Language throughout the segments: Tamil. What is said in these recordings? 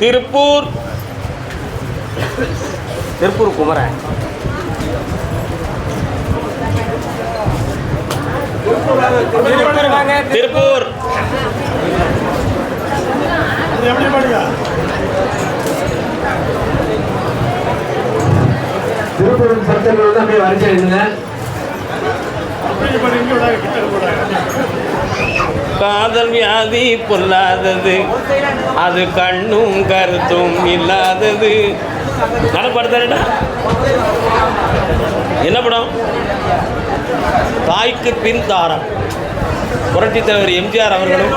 திருப்பூர். திருப்பூர் குமரன். திருப்பூர். திருப்பூர் பக்தர்கள் வந்து அப்படியே வரிசை எழுதுங்க அப்படி பண்ணி இங்கே விடாங்க கிட்ட விடாங்க காதல் வியாதி பொல்லாதது. அது கண்ணும் கருத்தும் இல்லாதது. நடப்படுத்தா என்ன படம்? தாய்க்கு பின் தாரம். புரட்சி தலைவர் எம்ஜிஆர் அவர்களும்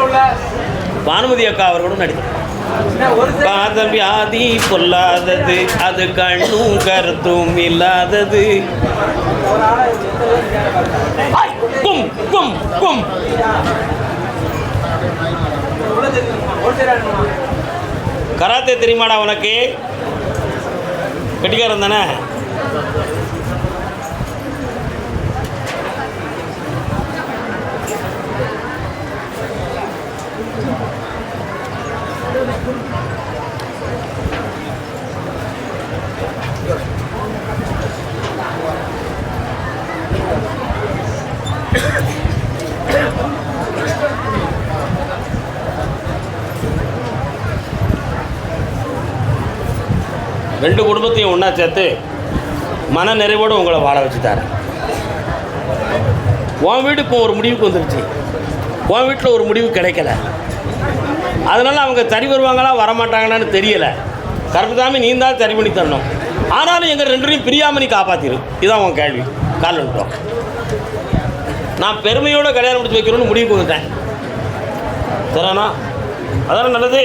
பானுமதி அக்கா அவர்களும் நடித்தார் காதல் வியாதி பொல்லாதது. அது கண்ணும் கருத்தும் இல்லாதது. ஐ, கும் கும் கும். கராத்தே தெரியுமாடா உனக்கு? கட்டிக்காரன் தானே? ரெண்டு குடும்பத்தையும் ஒன்றா சேர்த்து மன நிறைவோடு உங்களை வாழ வச்சு உன் வீடு இப்போ ஒரு முடிவுக்கு வந்துருச்சு. உன் வீட்டில் ஒரு முடிவு கிடைக்கல. அதனால் அவங்க சரி வருவாங்களா வரமாட்டாங்களான்னு தெரியலை. கருப்புசாமி நீ தான் சரி பண்ணி தரணும். ஆனாலும் எங்கள் ரெண்டுரையும் பிரியாமணி நீ காப்பாற்றிரு இதுதான் உன் கேள்வி. கால் விட்டோம் நான் பெருமையோடு கல்யாணம் முடிச்சு வைக்கணும்னு முடிவுக்கு வந்துட்டேன். சரிண்ணா அதான நல்லது?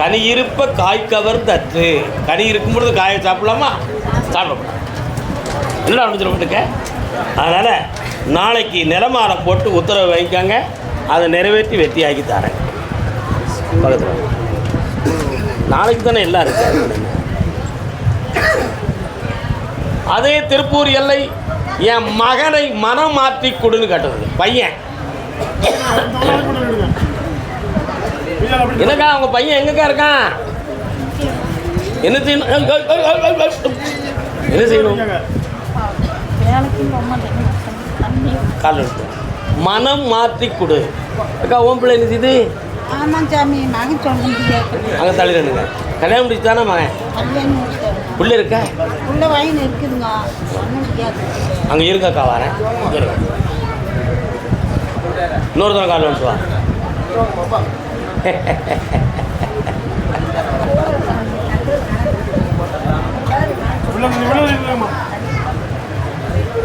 கனி இருப்ப காய் கவர் தத்து கனி இருக்கும் பொழுது காயை சாப்பிடலாமா? சாப்பிடக்கூடாது. என்ன அனுப்பிச்சிருக்க அதனால் நாளைக்கு நிலமாலை போட்டு உத்தரவு வாங்கிக்காங்க. அதை நிறைவேற்றி வெற்றியாக்கி தரேன். பக்கத்தில். நாளைக்கு தானே எல்லாம் இருக்கு. அதே திருப்பூர் எல்லை என் மகனை மனம் மாற்றி கொடுன்னு கட்டுறது. பையன். என்னக்கா உங்க பையன் எங்கக்கா இருக்கான்? என்ன செய்யணும்? என்ன செய்யணும்? கால் எடுத்து மனம் மாற்றி கொடு. அக்கா ஓம் பிள்ளை என்ன செய்யுது ஆமாம் சாமி மகன் சொல்லுங்க அங்கே தள்ளிடுங்க கல்யாணம் முடிச்சு தானே மகன்? கல்யாணம் இருக்க? உள்ள வயன் இருக்குதுங்க அங்கே இருக்கக்கா வரேன். இங்க இன்னொரு தடவை கால் எடுத்து வா.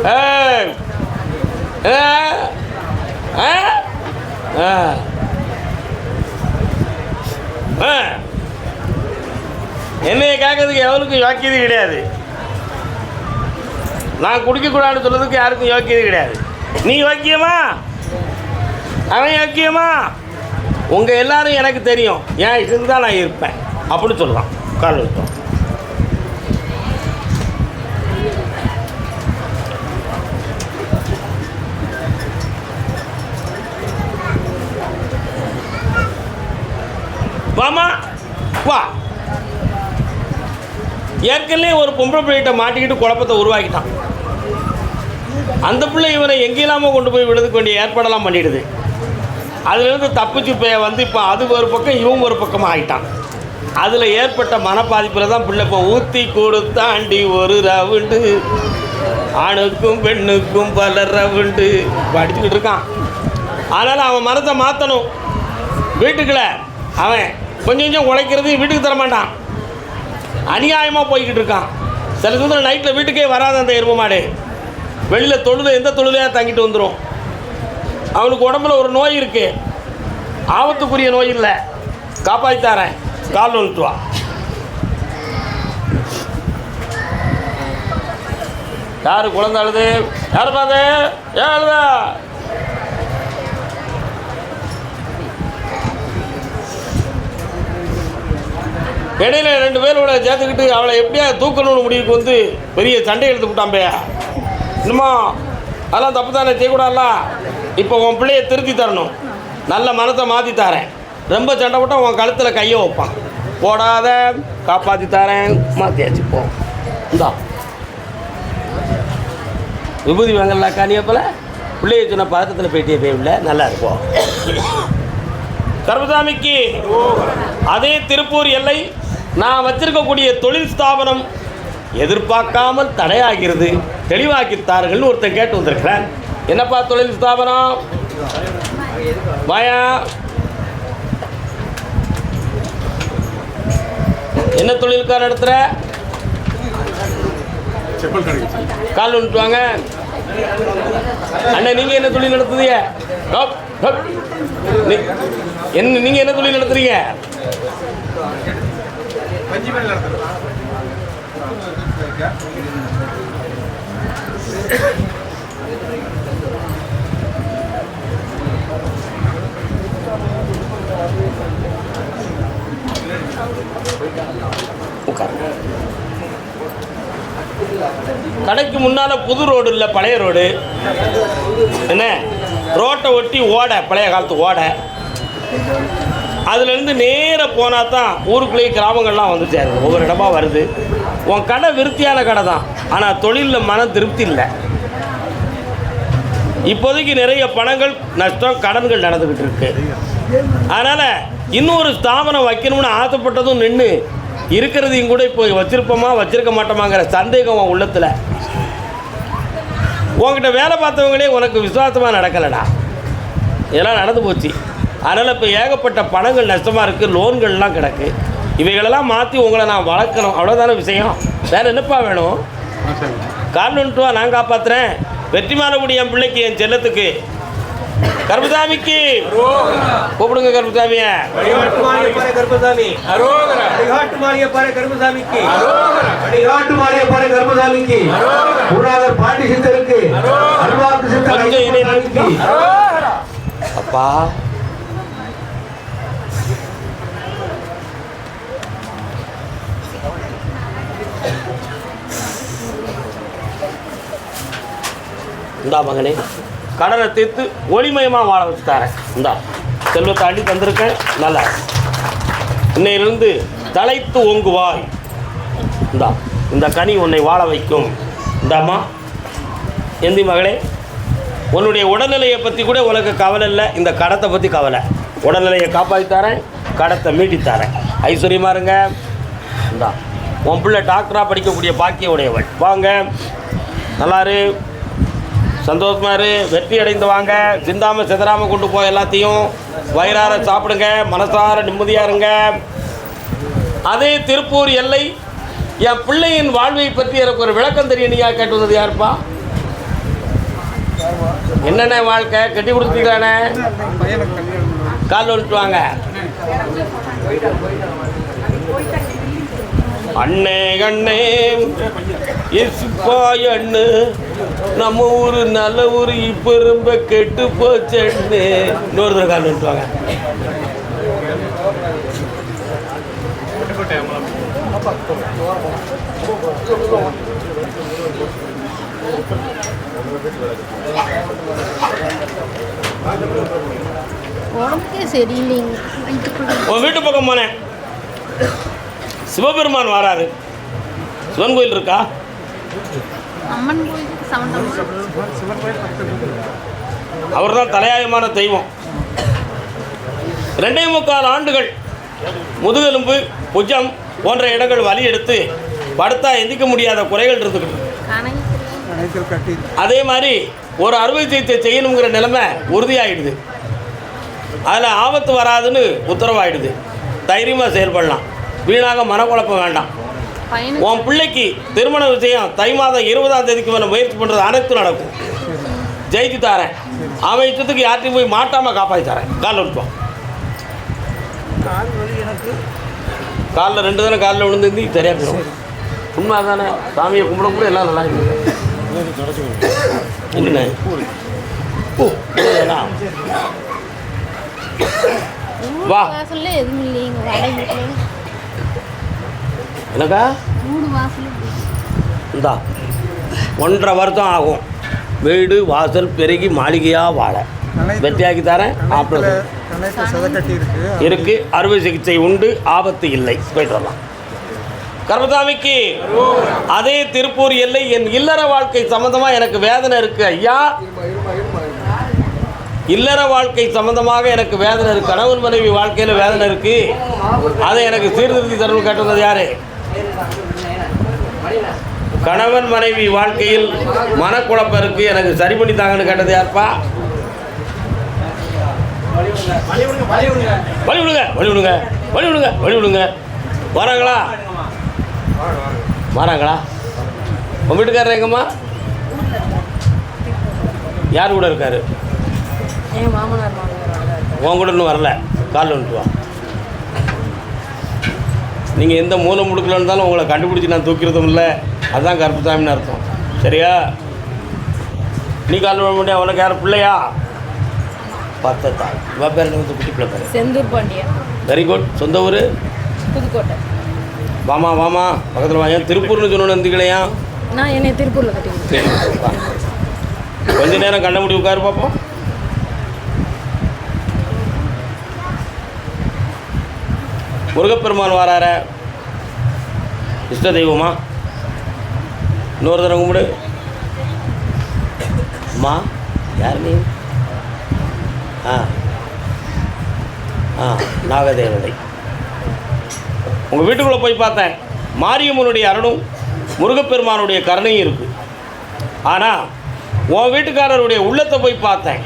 ஆ ஆ ஆ என்னைய கேட்கறதுக்கு எவனுக்கும் யோக்கியது கிடையாது. நான் குடிக்கக்கூடாதுன்னு சொல்றதுக்கு யாருக்கும் யோக்கியது கிடையாது. நீ யோக்கியமா? அவன் யோக்கியமா? உங்கள் எல்லாரும் எனக்கு தெரியும். என் இஷ்டத்துக்கு தான் நான் இருப்பேன். அப்படின்னு சொல்லலாம். கால் வைப்போம் வாமா வா. ஏற்கனவே ஒரு பொம்பளை பிள்ளைகிட்ட மாட்டிக்கிட்டு குழப்பத்தை உருவாக்கிட்டான். அந்த பிள்ளை இவனை எங்கேயில்லாம கொண்டு போய் விடுறதுக்கு வேண்டிய ஏற்பாடெல்லாம் பண்ணிடுது. அதுலேருந்து தப்பிச்சு பைய வந்து இப்போ அது ஒரு பக்கம் இவங்க ஒரு பக்கமாக ஆகிட்டான் அதில் ஏற்பட்ட மனப்பாதிப்பில் தான் பிள்ளை இப்போ ஊற்றி கொடுத்தாண்டி ஒரு ரவுண்டு. ஆணுக்கும் பெண்ணுக்கும் பல ரவுண்டு. படிச்சுக்கிட்டு அடிச்சுக்கிட்டு இருக்கான். அதனால் அவன் மனத்தை மாற்றணும் வீட்டுக்குள்ள அவன் கொஞ்சம் கொஞ்சம் உழைக்கிறது வீட்டுக்கு தர மாட்டான். அநியாயமாக போய்கிட்டு இருக்கான். சில சமயத்தில் நைட்டில் வீட்டுக்கே வராத அந்த எரும மாடு. வெளியில் தொழுது எந்த தொழுலையாக தங்கிட்டு வந்துடும் அவனுக்கு உடம்புல ஒரு நோய் இருக்கு. ஆபத்துக்குரிய நோய் இல்லை. காப்பாற்றி தரேன். கால் வந்துட்டு வா. யாரு குழந்தை அழுது? யார் பாது ஏன் அழுதா? இடையில ரெண்டு பேரோட சேர்த்துக்கிட்டு அவளை எப்படியா தூக்கணும்னு முடிவுக்கு வந்து பெரிய சண்டை எடுத்து விட்டான் பையா இன்னுமா அதெல்லாம் தப்பு தானே செய்யக்கூடாதுல இப்போ உன் பிள்ளைய திருத்தி தரணும். நல்ல மனத்தை மாற்றி தரேன். ரொம்ப சண்டை போட்டால் உன் கழுத்தில் கையை வைப்பான். போடாத காப்பாற்றி தரேன். மாற்றியாச்சு போ இந்தா. விபூதி வாங்கல காணியப்பில் பிள்ளைய சொன்ன பதக்கத்தில் போயிட்டே போய் நல்லா இருக்கும் கர்மசாமிக்கு அதே திருப்பூர் எல்லை நான் வச்சிருக்கக்கூடிய தொழில் ஸ்தாபனம் எதிர்பார்க்காமல் தடையாகிறது. தெளிவாக்கித்தார்கள் ஒருத்தன் கேட்டு வந்திருக்கிறேன். என்னப்பா தொழில் ஸ்தாபனம்? வாயா. என்ன தொழிலுக்கார நடத்துகிற கால் வந்துட்டு வாங்க அண்ணன் நீங்கள் என்ன தொழில் நடத்துறீங்க? என்ன நீங்கள் என்ன தொழில் நடத்துறீங்க? உட்காருங்க கடைக்கு முன்னால் புது ரோடு இல்லை பழைய ரோடு. என்ன? ரோட்டை ஒட்டி ஓடை பழைய காலத்து ஓடை. அதுலேருந்து நேராக போனால் தான் ஊருக்குள்ளேயே கிராமங்கள்லாம் வந்து சேருது ஒவ்வொரு இடமா வருது. உன் கடை விருத்தியான கடை தான் ஆனால் தொழிலில் மன திருப்தி இல்லை. இப்போதைக்கு நிறைய பணங்கள் நஷ்டம் கடன்கள் நடந்துக்கிட்டு இருக்கு அதனால் இன்னொரு ஸ்தாபனம் வைக்கணும்னு ஆசைப்பட்டதும் நின்று இருக்கிறதையும் கூட இப்போ வச்சிருப்போமா வச்சிருக்க மாட்டோமாங்கிற சந்தேகம் உன் உள்ளத்தில். உன்கிட்ட வேலை பார்த்தவங்களே உனக்கு விசுவாசமாக நடக்கலடா. இதெல்லாம் நடந்து போச்சு. அதனால் இப்போ ஏகப்பட்ட பணங்கள் நஷ்டமாக இருக்குது லோன்கள்லாம் கிடக்கு. இவைகளெல்லாம் மாற்றி உங்களை நான் வளர்க்கணும். அவ்வளோதானே விஷயம். வேறு என்னப்பா வேணும்? ஆ சரி கால் வந்துட்டு வா நான் காப்பாத்துறேன் வெற்றிமாலகுடி என் பிள்ளைக்கு என் செல்லத்துக்கு கருப்பசாமிக்கு கூப்பிடுங்க அடிகாட்டு மாரியப்பாறை கருப்பசாமி அடிகாட்டு மாரியப்பாறை கருப்பசாமிக்கு அடிகாட்டு மாரியப்பாறை கருமசாமிக்கு குருநாதர் பாண்டி சித்தருக்கு அருள்வாக்கு சித்தர் கொஞ்சம் இடையில ஐயப்ப அப்பா இந்தா மகனே கடனை தீர்த்து ஒளிமயமாக வாழ வச்சு தரேன். இந்தா செல்வத்தை அள்ளி தந்திருக்கேன். நல்லா. இன்னையிலிருந்து தலைத்து ஓங்குவாய். இந்தா இந்த கனி உன்னை வாழ வைக்கும். இந்தாம்மா எந்தி மகளே உன்னுடைய உடல்நிலையை பற்றி கூட உனக்கு கவலை இல்லை. இந்த கடத்தை பற்றி கவலை. உடல்நிலையை காப்பாற்றி தரேன் கடத்தை மீட்டி தரேன். ஐஸ்வர்யமா இருங்க. இந்தா உன் பிள்ளை டாக்டராக படிக்கக்கூடிய பாக்கிய உடையவள் வாங்க நல்லாரு சந்தோஷமா இரு வெற்றி அடைந்து வாங்க. சிந்தாம சிதறாம கொண்டு போய் எல்லாத்தையும் வயிறார சாப்பிடுங்க மனசார நிம்மதியாக இருங்க. அதே திருப்பூர் எல்லை என் பிள்ளையின் வாழ்வை பற்றி எனக்கு ஒரு விளக்கம் தெரியும் நீயா கேட்டு வந்தது யாருப்பா? என்னென்ன வாழ்க்கை? கட்டி கொடுத்தீங்களாண்ணே கால் வந்துட்டு வாங்க. அண்ணே அண்ணே. இசுப்பாய் அண்ணு நம்ம ஊரு நல்ல ஊரு இப்போ ரொம்ப கெட்டு போச்சு அண்ணு. இன்னொரு தடவை கால் வந்துட்டு வாங்க. உடம்புக்கே சரியில்லைங்க. வயிற்றுக்குள்ள உன் வீட்டு பக்கம் போனேன். சிவபெருமான் வராரு. சிவன் கோயில் இருக்கா? அம்மன் கோயிலுக்கு அவர் தான் தலையாயமான தெய்வம். ரெண்டே முக்கால் ஆண்டுகள் முதுகெலும்பு புஜம் போன்ற இடங்கள் வலி எடுத்து படுத்தா எந்திக்க முடியாத குறைகள் இருந்துக்கிட்டு அதே மாதிரி ஒரு அறுவை சிகிச்சை செய்யணுங்கிற நிலைமை உறுதியாகிடுது அதில் ஆபத்து வராதுன்னு உத்தரவாயிடுது. தைரியமாக செயல்படலாம். வீணாக மனக்குழப்பம் வேண்டாம். உன் பிள்ளைக்கு திருமண விஷயம் தை மாதம் இருபதாம் தேதிக்கு மேலே முயற்சி பண்ணுறது அனைத்தும் நடக்கும். ஜெயிச்சு தாரேன். அவன் இஷ்டத்துக்கு யார்ட்டையும் போய் மாட்டாமல் காப்பாற்றி தரேன். காலில் விட்டுப்போம் காலில் ரெண்டு தானே காலில் விழுந்து தெரியாது போயிடும் உண்மை தானே. சாமியை கும்பிட கூட எல்லாம் நல்லா இருக்கு. என்ன ஓ. வா. எனக்கா வாசல் இந்தா ஒன்றரை வருஷம் ஆகும். வீடு வாசல் பெருகி மாளிகையாக வாழ. வெற்றியாக்கி தரேன் ஆப்ரேஷன் இருக்கு. இருக்கு அறுவை சிகிச்சை உண்டு ஆபத்து இல்லை. போயிட்டு வரலாம். கர்மசாமிக்கு அதே திருப்பூர் எல்லை என் இல்லற வாழ்க்கை சம்பந்தமா எனக்கு வேதனை இருக்கு ஐயா. இல்லற வாழ்க்கை சம்பந்தமாக எனக்கு வேதனை இருக்கு. கணவன் மனைவி வாழ்க்கையில் வேதனை இருக்கு. அதை எனக்கு சீர்திருத்தி தரணும் கேட்டது யாரு? கணவன் மனைவி வாழ்க்கையில் மனக்குழப்பம் இருக்கு எனக்கு சரி பண்ணி தாங்கன்னு கேட்டது யாருப்பா? வழி விடுங்க வழி விடுங்க வழி விடுங்க வழி விடுங்க. வராங்களா? வராங்களா? உங்கள் வீட்டுக்காரர் எங்கம்மா? யார் கூட இருக்காரு? உன் கூட இன்னும் வரல. காலில் வந்துட்டு வா. நீங்கள் எந்த மூலை முடுக்கில் இருந்தாலும் உங்களை கண்டுபிடிச்சி நான் தூக்கிறதும் இல்லை. அதுதான் கருப்புசாமின்னு அர்த்தம். சரியா? நீ காலில் விட முடியாது உனக்கு யார்? பிள்ளையா? பத்தத்தா இவ பேர் வந்து குட்டி பிள்ளை பேர். செந்தூர் பாண்டியன் வெரி குட் சொந்த ஊர்? புதுக்கோட்டை. வாமா வாமா. பக்கத்தில் வா ஏன் திருப்பூர்னு சொன்னோன்னு இருந்துக்கலையா நான் என்னை திருப்பூரில் கட்டி சரி வா. கொஞ்ச நேரம் கண்ண முடி உட்காரு பார்ப்போம் முருகப்பெருமான் வரார. இஷ்ட தெய்வமா இன்னொரு தடவை கும்பிடு. அம்மா யார் நீ? ஆ. ஆ நாகதேவதை. உங்கள் வீட்டுக்குள்ளே போய் பார்த்தேன். மாரியம்மனுடைய அருணும் முருகப்பெருமானுடைய கருணையும் இருக்குது ஆனால் உன் வீட்டுக்காரருடைய உள்ளத்தை போய் பார்த்தேன்.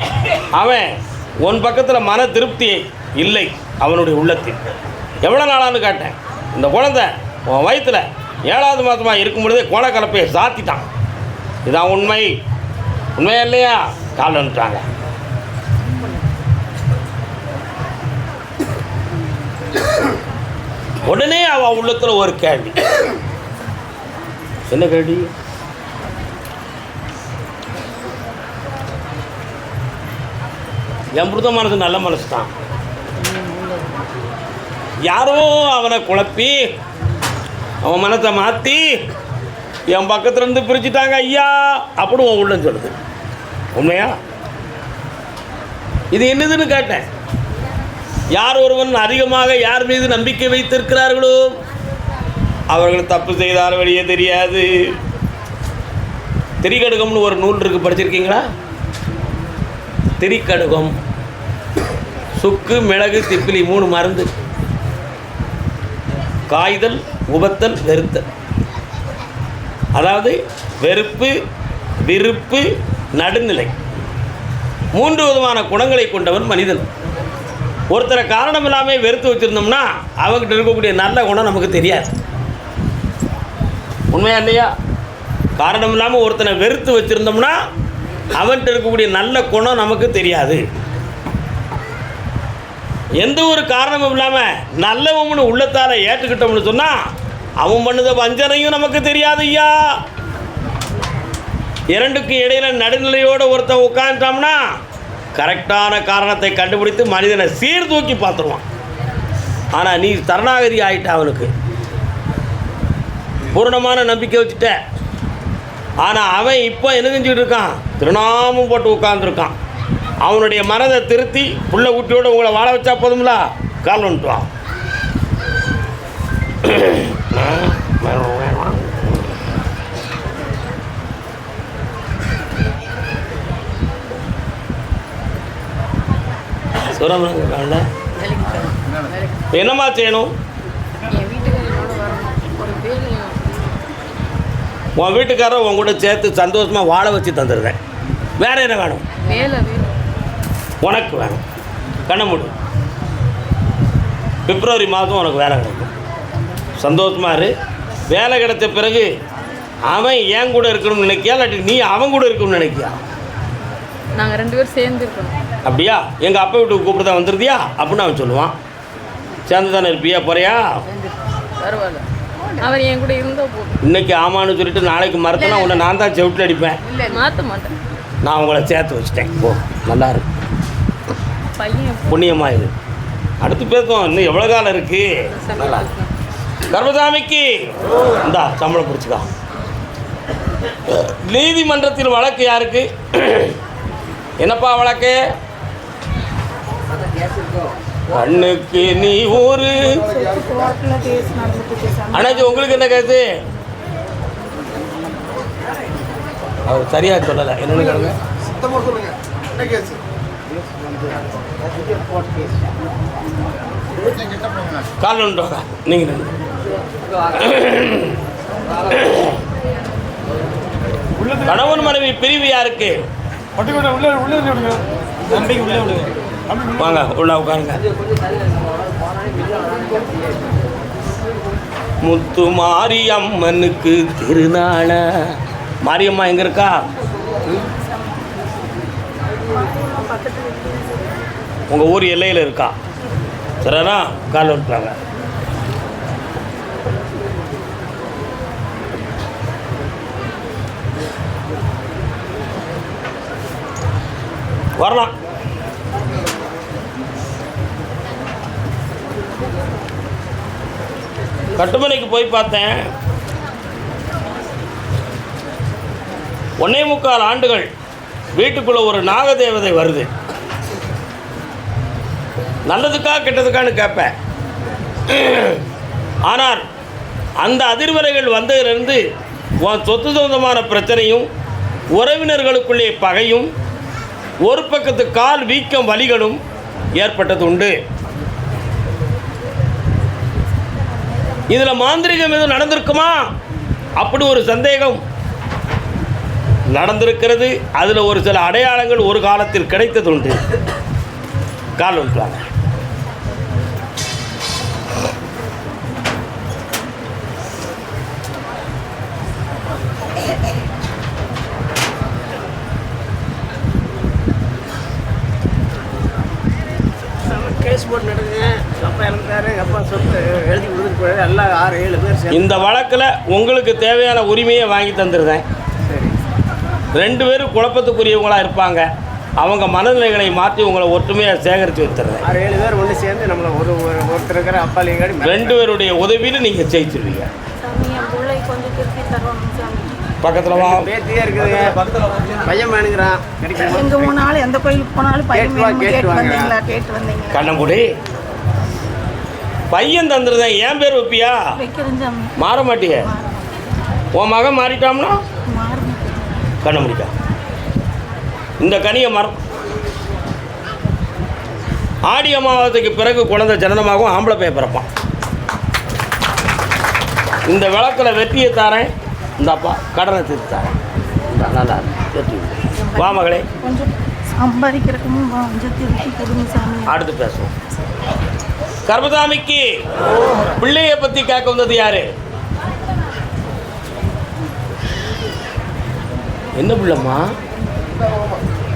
அவன் உன் பக்கத்தில் மன திருப்தியே இல்லை அவனுடைய உள்ளத்தில். எவ்வளோ நாளான்னு கேட்டேன். இந்த குழந்தை உன் வயிற்றில் ஏழாவது மாதமாக இருக்கும் பொழுதே கோலக்கலப்பையை சாத்திட்டான். இதான் உண்மை. உண்மையா இல்லையா? கால் வந்துட்டாங்க உடனே அவள் உள்ளத்தில் ஒரு கேள்வி. என்ன கேள்வி? என் புருத மனசு நல்ல மனசு தான். யாரோ அவனை குழப்பி அவன் மனத்தை மாற்றி என் பக்கத்துலேருந்து பிரிச்சுட்டாங்க ஐயா அப்படி உன் உள்ளம் சொல்லுது. உண்மையா? இது என்னதுன்னு கேட்டேன். யார் ஒருவன் அதிகமாக யார் மீது நம்பிக்கை வைத்திருக்கிறார்களோ அவர்கள் தப்பு செய்தால் வெளியே தெரியாது. திரிகடுகம்னு ஒரு நூல் இருக்கு படிச்சிருக்கீங்களா? திரிக்கடுகம் சுக்கு மிளகு திப்பிலி மூணு மருந்து. காய்தல் உபத்தல் வெறுத்தல். அதாவது வெறுப்பு விருப்பு நடுநிலை. மூன்று விதமான குணங்களை கொண்டவன் மனிதன். ஒருத்தரை காரணம் இல்லாமல் வெறுத்து வச்சுருந்தோம்னா அவங்ககிட்ட இருக்கக்கூடிய நல்ல குணம் நமக்கு தெரியாது. உண்மையா இல்லையா? காரணம் இல்லாமல் ஒருத்தனை வெறுத்து வச்சுருந்தோம்னா அவன்கிட்ட இருக்கக்கூடிய நல்ல குணம் நமக்கு தெரியாது. எந்த ஒரு காரணமும் இல்லாமல் நல்லவன் உள்ளத்தால் ஏற்றுக்கிட்டோம்னு சொன்னால் அவன் பண்ணுத வஞ்சனையும் நமக்கு தெரியாது ஐயா. இரண்டுக்கும் இடையில நடுநிலையோடு ஒருத்தன் உட்காந்துட்டோம்னா கரெக்டான காரணத்தை கண்டுபிடித்து மனிதனை சீர்தூக்கி பார்த்துருவான். ஆனால் நீ சரணாகதி ஆகிட்ட அவனுக்கு. பூரணமான நம்பிக்கை வச்சுட்ட. ஆனால் அவன் இப்போ என்ன செஞ்சுட்டு இருக்கான்? திருநாமம் போட்டு உட்காந்துருக்கான் அவனுடைய மனதை திருத்தி புள்ள குட்டியோடு உங்களை வாழ வச்சா போதும்ல? கால் வந்துட்டு என்னம்மா செய்யணும்? உன் வீட்டுக்காரர் உன் கூட சேர்த்து சந்தோஷமாக வாழ வச்சு தந்துடுறேன் வேற என்ன வேணும்? உனக்கு வேணும் கண்ண மூடு. பிப்ரவரி மாதம் உனக்கு வேலை கிடைக்கும். சந்தோஷமா இரு. வேலை கிடைச்ச பிறகு அவன் என் கூட இருக்கணும்னு நினைக்கியா? இல்லாட்டி நீ அவன் கூட இருக்கணும்னு நினைக்கியா? நாங்கள் ரெண்டு பேரும் சேர்ந்து இருக்கணும். அப்படியா? எங்கள் அப்பா வீட்டுக்கு கூப்பிட்டு தான் வந்துருதியா அப்படின்னு அவன் சொல்லுவான். சேர்ந்து தானே இருப்பியா? போறியா? பரவாயில்ல. அவர் என் கூட இருந்தால் போதும். இன்னைக்கு ஆமான்னு சொல்லிட்டு நாளைக்கு மறுத்தனா உன்னை நான் தான் செவிட்டில் அடிப்பேன். இல்லை மாற்ற மாட்டேன். நான் உங்களை சேர்த்து வச்சிட்டேன். ஓ நல்லா இருக்கு பையன் புண்ணியமாக இது அடுத்து பேசுவோம் இன்னும் எவ்வளோ காலம் இருக்கு? நல்லா. கர்மசாமிக்கு. இந்தா சம்பளம் பிடிச்சிக்கா. நீதிமன்றத்தில் வழக்கு யாருக்கு? என்னப்பா வழக்கு? கண்ணுக்கு நீ சாமி அண்ணாச்சி உங்களுக்கு என்ன கேஸு? அவர் சரியா சொல்லலை. என்னன்னு கேளுங்க. கால் ஒன்று வாங்க. நீங்கள் நில்லுங்க. கணவன் மனைவி பிரிவு யாருக்கு? உள்ளே வாங்க உள்ள உட்காருங்க. முத்து மாரியம்மனுக்கு திருநாள. மாரியம்மா எங்க இருக்கா? உங்கள் ஊர் எல்லையில் இருக்கா? சரிண்ணா கால் விட்டுறாங்க வரலாம். கட்டுமனைக்கு போய் பார்த்தேன். ஒன்னே முக்கால் ஆண்டுகள் வீட்டுக்குள்ள ஒரு நாகதேவதை வருது. நல்லதுக்கா கெட்டதுக்கான்னு கேட்பேன். ஆனால் அந்த அதிர்வலைகள் வந்ததிலிருந்து உன் சொத்து சொந்தமான பிரச்சனையும் உறவினர்களுக்குள்ளே பகையும் ஒரு பக்கத்து கால் வீக்கம் வலிகளும் ஏற்பட்டது உண்டு இதில் மாந்திரிகம் எதுவும் நடந்திருக்குமா? அப்படி ஒரு சந்தேகம் நடந்திருக்கிறது. அதில் ஒரு சில அடையாளங்கள் ஒரு காலத்தில் கிடைத்தது உண்டு கால் விட்டுறாங்க போட்டு நடக்குங்க அப்பா இறந்தாரு அப்பா சொத்து எழுதி கொடுத்துட்டு எல்லாம் ஆறு ஏழு பேர் சேர்ந்து. இந்த வழக்கில் உங்களுக்கு தேவையான உரிமையை வாங்கி தந்துருந்தேன் சரி. ரெண்டு பேரும் குழப்பத்துக்குரியவங்களாக இருப்பாங்க. அவங்க மனநிலைகளை மாற்றி உங்களை ஒற்றுமையாக சேகரித்து வச்சுருந்தேன் ஆறு ஏழு பேர் ஒன்று சேர்ந்து நம்மளை ஒரு ஒரு- ஒருத்தர் இருக்கிற அப்பா இல்லைங்காடி ரெண்டு பேருடைய உதவியில் நீங்கள் ஜெயிச்சிருவீங்க. பக்கத்தில் வா. பேத்தியே இருக்குதுங்க. பக்கத்தில் பையன் வேணுங்கிறான் எங்க போனாலும் எந்த கோயிலுக்கு போனாலும் பையன் கேட்டு. வந்தீங்களா? கேட்டு பையன் தந்துருந்தேன் ஏன் பேர் வைப்பியா? மாற மாட்டிய? உன் மகன் மாறிட்டாம்னா? கண்ண முடிக்கா இந்த கனியை மரம் ஆடி அமாவாசைக்கு பிறகு குழந்தை ஜனனமாகவும் ஆம்பளை பையன் பிறப்பான். இந்த விளக்கில் வெற்றியை தாரேன். இந்த அப்பா கடனை தீர்த்து தாரேன். நல்லா இருக்கு. வெற்றி. வா மகளே. கொஞ்சம் சம்பாதிக்கிறதுக்கும் அடுத்து பேசுவோம். கர்மசாமிக்கு பிள்ளைய பத்தி கேட்க வந்தது யாரு? என்ன பிள்ளைம்மா?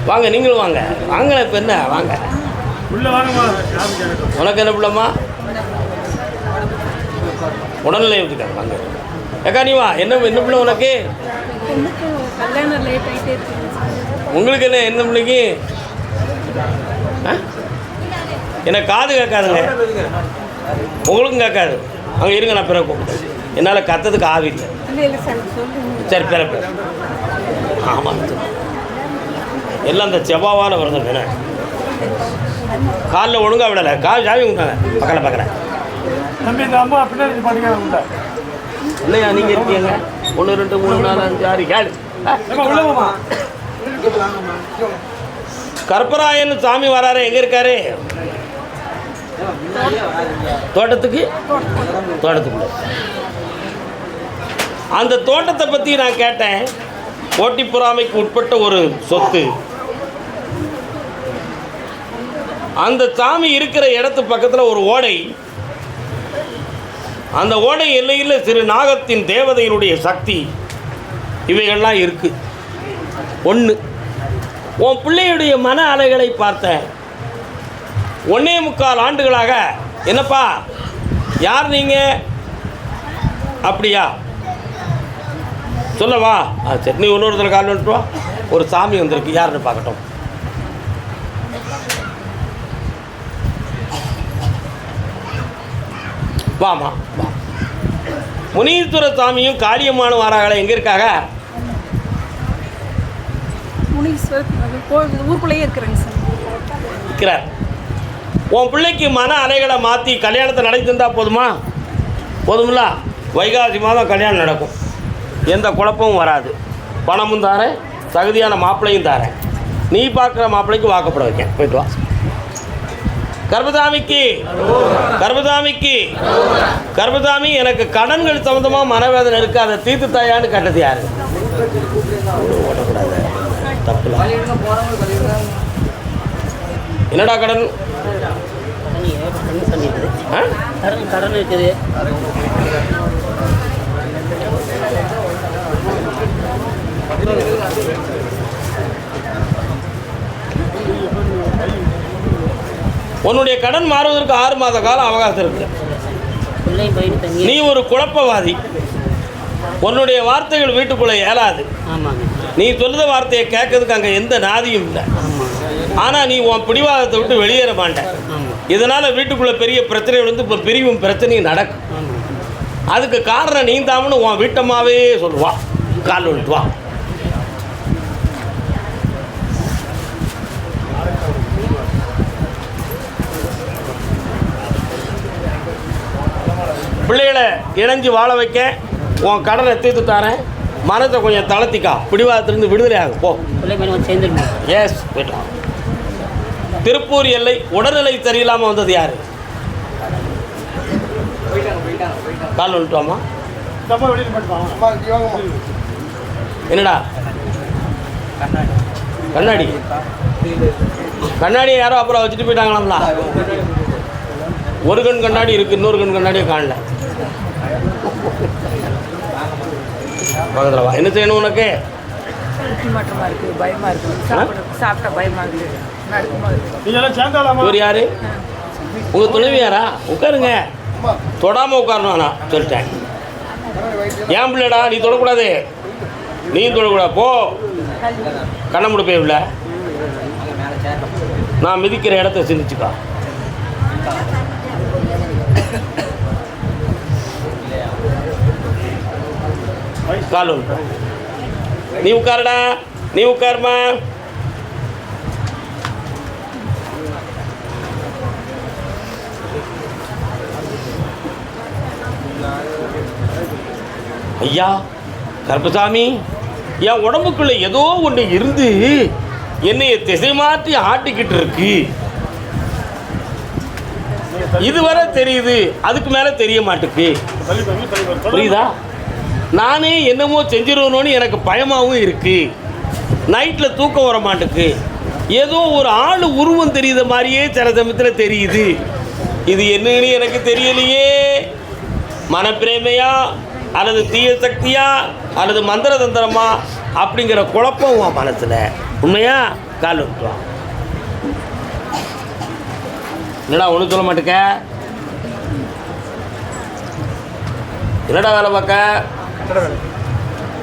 வாங்க நீங்களும் வாங்க. வாங்க இப்ப என்ன? வாங்க. உனக்கு என்ன பிள்ளைம்மா? உடல்நிலை எப்படி வாங்க. ஏக்கா நீ வா. என்ன என்ன பிள்ளை உனக்கு? கல்யாணம் லேட் ஆகிட்டே உங்களுக்கு என்ன என்ன பிள்ளைக்கு ஆ? எனக்கு காது கேட்காதுங்க. உங்களுக்கும் கேட்காது. அங்கே இருங்க நான் பிறகு கூப்பிடுறேன் என்னால் கத்ததுக்கு ஆவி இல்லை. இல்லை இல்லை சார் சொல்லுங்க சரி பிற பிற ஆமாம் எல்லாம் இந்த செவ்வாவால் வருது வேணா காலில் ஒழுங்கா விடலை. கால் சாவி விட்டாங்க பக்கத்தில் பக்கத்தில். இல்லையா நீங்கள் இருக்கீங்க? ஒன்று ரெண்டு மூணு நாலு அஞ்சு ஆறு ஏழு. கற்பராயன் சாமி வராரு. எங்கே இருக்காரு? தோட்டத்துக்கு? தோட்டத்துக்குள்ள. அந்த தோட்டத்தை பற்றி நான் கேட்டேன். போட்டி பொறாமைக்கு உட்பட்ட ஒரு சொத்து. அந்த சாமி இருக்கிற இடத்து பக்கத்தில் ஒரு ஓடை. அந்த ஓடை எல்லையில் சிறு நாகத்தின் தேவதையினுடைய சக்தி இவைகள்லாம் இருக்கு. ஒன்று உன் பிள்ளையுடைய மன அலைகளை பார்த்தேன் ஒன்னே முக்கால் ஆண்டுகளாக என்னப்பா யார் நீங்கள் அப்படியா? சொல்லவா? ஆ சரி நீ இன்னொருத்தர் கால் வந்துட்டு ஒரு சாமி வந்திருக்கு யாருன்னு பார்க்கட்டும். வாமா. வா முனீஸ்வர சாமியும் காரியமான வாராங்களே எங்கே இருக்காங்க? கோவில் ஊருக்குள்ளேயே இருக்கிறேங்க சார். இருக்கிறார். உன் பிள்ளைக்கு மன அலைகளை மாற்றி கல்யாணத்தை நடத்தி தந்தா போதுமா? போதுமில்ல வைகாசி மாதம் கல்யாணம் நடக்கும். எந்த குழப்பமும் வராது. பணமும் தாரேன் தகுதியான மாப்பிள்ளையும் தாரேன். நீ பார்க்குற மாப்பிள்ளைக்கு வாக்கப்பட வைக்கேன். போயிட்டு வா. கர்பதாமிக்கு கர்பதாமிக்கு கர்பதாமி எனக்கு கடன்கள் சம்மந்தமாக மனவேதனை இருக்கு. அதை தீர்த்து தாயான்னு கட்டது யாரு? ஓடக்கூடாது தப்புல. என்னடா கடன்? கடன் இருக்குது ஆ? கடன் கடன் இருக்குது உன்னுடைய கடன் மாறுவதற்கு ஆறு மாத காலம் அவகாசம் இருக்கு. பிள்ளை பையன் தங்கி நீ ஒரு குழப்பவாதி. உன்னுடைய வார்த்தைகள் வீட்டுக்குள்ளே ஏலாது நீ சொல்லுத வார்த்தையை கேட்கறதுக்கு அங்கே எந்த நாதியும் இல்லை. ஆனால் நீ உன் பிடிவாதத்தை விட்டு வெளியேற மாட்டேன் ஆமாம் இதனால் வீட்டுக்குள்ளே பெரிய பிரச்சனைகள் வந்து இப்போ பிரிவும் பிரச்சனையும் நடக்கும். அதுக்கு காரணம் நீ தாமனு உன் வீட்டம்மாவே சொல்லுவா. கால் விட்டு பிள்ளைகளை இணைஞ்சு வாழ வைக்க உன் கடனை தீர்த்து தரேன். மனத்தை கொஞ்சம் தளர்த்திக்கா. பிடிவாதத்திலிருந்து விடுதலை ஆகும் போ. எஸ் போயிட்டோம் திருப்பூர் எல்லை உடல்நிலை சரியில்லாமல் வந்தது யார்? கால் வந்துட்டோமா என்னடா? கண்ணாடி. கண்ணாடியை யாரோ அப்புறம் வச்சுட்டு போயிட்டாங்களாம்ல. ஒரு கண் கண்ணாடி இருக்கு இன்னொரு கண் கண்ணாடியை காணல. பக்கத்தில் வா. என்ன செய்யணும் உனக்கு? மாற்றமாக இருக்குது பயமாக இருக்குது சாப்பிட சாப்பிட்டா பயமாக இருக்குது இவர் யாரு? உங்க துணைவியாரா உட்காருங்க. தொடாம உட்காரணும் நான் சொல்லிட்டேன். ஏன் பிள்ளைடா நீ தொடக்கூடாது. நீ தொடக்கூடாது. போ. கண்ண முடி போய் உள்ள. நான் மிதிக்கிற இடத்த சிந்திச்சுக்கா. உண்டு. நீ உட்காருடா நீ உட்காருமா ஐயா கருப்பசாமி என் உடம்புக்குள்ள ஏதோ ஒன்று இருந்து என்னைய திசை மாற்றி ஆட்டிக்கிட்டு இருக்கு இதுவரை தெரியுது அதுக்கு மேலே தெரிய மாட்டுக்கு. புரியுதா நானே என்னமோ செஞ்சிருவனோன்னு எனக்கு பயமாகவும் இருக்குது நைட்டில் தூக்கம் வர மாட்டேக்கு. ஏதோ ஒரு ஆள் உருவம் தெரியுத மாதிரியே சில சமயத்தில் தெரியுது. இது என்னன்னு எனக்கு தெரியலையே. மனப்பிரேமையா? அல்லது தீய சக்தியா? அல்லது மந்திர தந்திரமா? அப்படிங்கிற குழப்பம் உன் மனசில். உண்மையா? கால் விட்டுருவான் என்னடா ஒன்றும் சொல்ல மாட்டேக்க? என்னடா வேலை பார்க்க?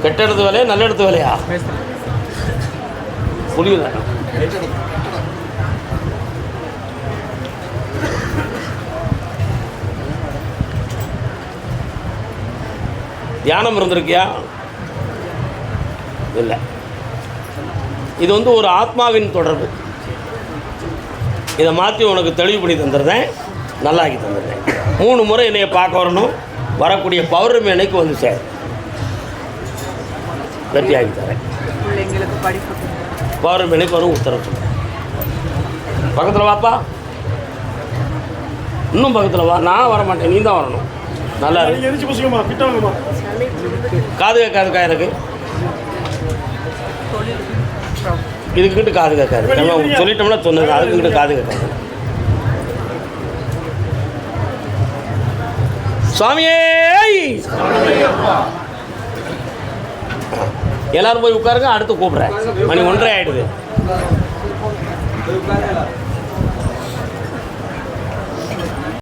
கெட்ட இடத்து வேலையா நல்ல இடத்து வேலையா புரியுதா? தியானம் இருந்திருக்கியா? இல்லை. இது வந்து ஒரு ஆத்மாவின் தொடர்பு. இதை மாற்றி உனக்கு தெளிவு பண்ணி தந்துடுறேன். நல்லாக்கி தந்துடுறேன். மூணு முறை என்னைய பார்க்க வரணும். வரக்கூடிய பௌர்ணமி அன்னைக்கு வந்து வெற்றி ஆகி தரேன் வரும் படிப்பு வரும் உத்தரவு சொல்கிறேன் பக்கத்தில் வாப்பா இன்னும் பக்கத்தில் வா நான் வர மாட்டேன் நீ தான் வரணும் நல்லா இருக்கு காது கேட்காதுக்கா எனக்கு இதுக்கிட்ட காது கேட்காது நம்ம சொல்லிட்டோம்னா சொன்னது அதுக்கிட்ட காது கேட்காது சுவாமியே எல்லாரும் போய் உட்காருங்க அடுத்து கூப்பிட்றேன். மணி ஒன்றரை ஆயிடுது.